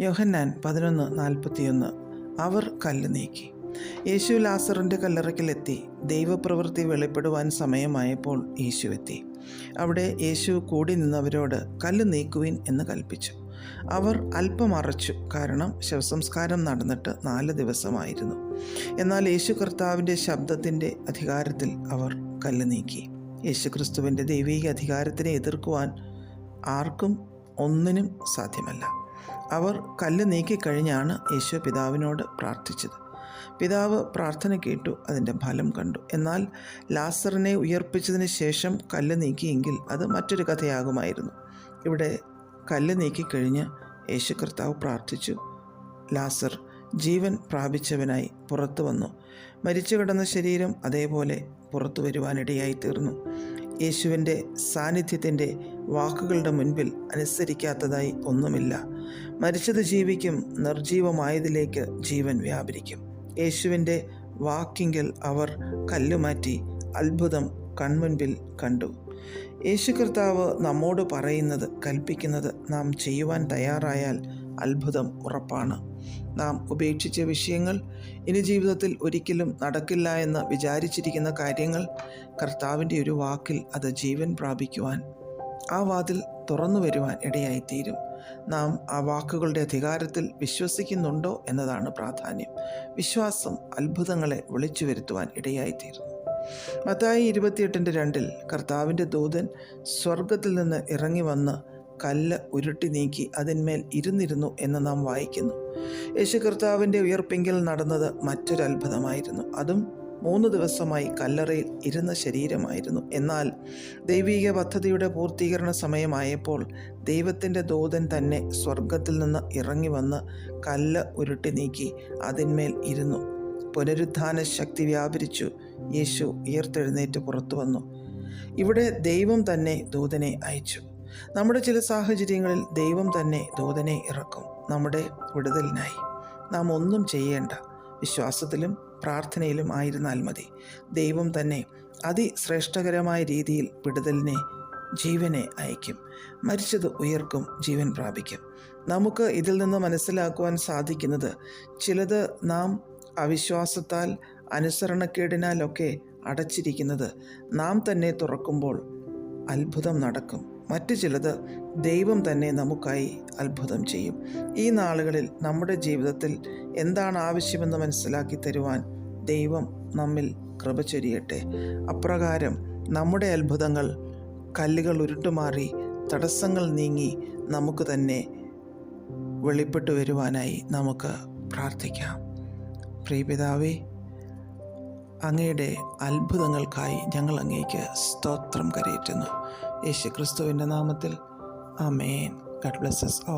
യോഹന്നാൻ പതിനൊന്ന് നാൽപ്പത്തിയൊന്ന്. അവർ കല്ല് നീക്കി. യേശു ലാസറിന്റെ കല്ലറയ്ക്കലെത്തി. ദൈവപ്രവൃത്തി വെളിപ്പെടുവാൻ സമയമായപ്പോൾ യേശു എത്തി അവിടെ യേശു കൂടി നിന്നവരോട് കല്ല് നീക്കുവിൻ എന്ന് കൽപ്പിച്ചു. അവർ അല്പം അറച്ചു കാരണം ശവസംസ്കാരം നടന്നിട്ട് നാല് ദിവസമായിരുന്നു. എന്നാൽ യേശു കർത്താവിന്റെ ശബ്ദത്തിന്റെ അധികാരത്തിൽ അവർ കല്ല് നീക്കി. യേശുക്രിസ്തുവിന്റെ ദൈവീക അധികാരത്തിനെ എതിർക്കുവാൻ ആർക്കും ഒന്നിനും സാധ്യമല്ല. അവർ കല്ല് നീക്കിക്കഴിഞ്ഞാണ് യേശു പിതാവിനോട് പ്രാർത്ഥിച്ചത്. പിതാവ് പ്രാർത്ഥന കേട്ടു അതിന്റെ ഫലം കണ്ടു. എന്നാൽ ലാസറിനെ ഉയർപ്പിച്ചതിന് ശേഷം കല്ല് നീക്കിയെങ്കിൽ അത് മറ്റൊരു കഥയാകുമായിരുന്നു. ഇവിടെ കല്ല് നീക്കിക്കഴിഞ്ഞ് യേശു കർത്താവ് പ്രാർത്ഥിച്ചു. ലാസർ ജീവൻ പ്രാപിച്ചവനായി പുറത്തു വന്നു. മരിച്ചു കിടന്ന ശരീരം അതേപോലെ പുറത്തു വരുവാനിടയായി തീർന്നു. യേശുവിന്റെ സാന്നിധ്യത്തിന്റെ വാക്കുകളുടെ മുൻപിൽ അനുസരിക്കാത്തതായി ഒന്നുമില്ല. മരിച്ചത് ജീവിക്കും നിർജീവമായതിലേക്ക് ജീവൻ വ്യാപരിക്കും. യേശുവിന്റെ വാക്കിങ്കിൽ അവർ കല്ലുമാറ്റി അത്ഭുതം കൺമുൻപിൽ കണ്ടു. യേശു കർത്താവ് നമ്മോട് പറയുന്നത് കൽപ്പിക്കുന്നത് നാം ചെയ്യുവാൻ തയ്യാറായാൽ അത്ഭുതം ഉറപ്പാണ്. നാം ഉപേക്ഷിച്ച വിഷയങ്ങൾ ഇനി ജീവിതത്തിൽ ഒരിക്കലും നടക്കില്ല എന്ന് വിചാരിച്ചിരിക്കുന്ന കാര്യങ്ങൾ കർത്താവിന്റെ ഒരു വാക്കിൽ അത് ജീവൻ പ്രാപിക്കുവാൻ ആ വാതിൽ തുറന്നു വരുവാൻ ഇടയായിത്തീരും. നാം ആ വാക്കുകളുടെ അധികാരത്തിൽ വിശ്വസിക്കുന്നുണ്ടോ എന്നതാണ് പ്രാധാന്യം. വിശ്വാസം അത്ഭുതങ്ങളെ വിളിച്ചു വരുത്തുവാൻ ഇടയായിത്തീരുന്നു. മത്തായി ഇരുപത്തിയെട്ടിന്റെ രണ്ടിൽ കർത്താവിന്റെ ദൂതൻ സ്വർഗത്തിൽ നിന്ന് ഇറങ്ങി വന്ന് കല്ല് ഉരുട്ടി നീക്കി അതിന്മേൽ ഇരുന്നിരുന്നു എന്ന് നാം വായിക്കുന്നു. യേശു കർത്താവിന്റെ ഉയർപ്പെങ്കിൽ നടന്നത് മറ്റൊരു അത്ഭുതമായിരുന്നു അതും മൂന്ന് ദിവസമായി കല്ലറയിൽ ഇരുന്ന ശരീരമായിരുന്നു. എന്നാൽ ദൈവിക പദ്ധതിയുടെ പൂർത്തീകരണ സമയമായപ്പോൾ ദൈവത്തിന്റെ ദൂതൻ തന്നെ സ്വർഗത്തിൽ നിന്ന് ഇറങ്ങി വന്ന് കല്ല് ഉരുട്ടി നീക്കി അതിന്മേൽ ഇരുന്നു. പുനരുത്ഥാന ശക്തി വ്യാപരിച്ചു. യേശു ഉയർത്തെഴുന്നേറ്റ് പുറത്തു വന്നു. ഇവിടെ ദൈവം തന്നെ ദൂതനെ അയച്ചു. നമ്മുടെ ചില സാഹചര്യങ്ങളിൽ ദൈവം തന്നെ ദൂതനെ ഇറക്കും. നമ്മുടെ വിടുതലിനായി. നാം ഒന്നും ചെയ്യേണ്ട. വിശ്വാസത്തിലും പ്രാർത്ഥനയിലും ആയിരുന്നാൽ മതി. ദൈവം തന്നെ അതിശ്രേഷ്ഠകരമായ രീതിയിൽ വിടുതലിനെ ജീവനെ അയക്കും മരിച്ചത് ഉയർക്കും ജീവൻ പ്രാപിക്കും. നമുക്ക് ഇതിൽ നിന്ന് മനസ്സിലാക്കുവാൻ സാധിക്കുന്നത് ചിലത് നാം അവിശ്വാസത്താൽ അനുസരണക്കേടിനാലൊക്കെ അടച്ചിരിക്കുന്നത് നാം തന്നെ തുറക്കുമ്പോൾ അത്ഭുതം നടക്കും. മറ്റു ചിലത് ദൈവം തന്നെ നമുക്കായി അത്ഭുതം ചെയ്യും. ഈ നാളുകളിൽ നമ്മുടെ ജീവിതത്തിൽ എന്താണ് ആവശ്യമെന്ന് മനസ്സിലാക്കി തരുവാൻ ദൈവം നമ്മിൽ കൃപ ചൊരിയട്ടെ. അപ്രകാരം നമ്മുടെ അത്ഭുതങ്ങൾ കല്ലുകൾ ഉരുട്ടുമാറി തടസ്സങ്ങൾ നീങ്ങി നമുക്ക് തന്നെ വെളിപ്പെട്ടു വരുവാനായി നമുക്ക് പ്രാർത്ഥിക്കാം. പ്രിയപിതാവേ അങ്ങയുടെ അത്ഭുതങ്ങൾക്കായി ഞങ്ങൾ അങ്ങേക്ക് സ്തോത്രം കരയറ്റുന്നു. യേശു ക്രിസ്തുവിന്റെ നാമത്തിൽ അമേൻ ഗഡ് ബ്ലെസ്സസ് ഓ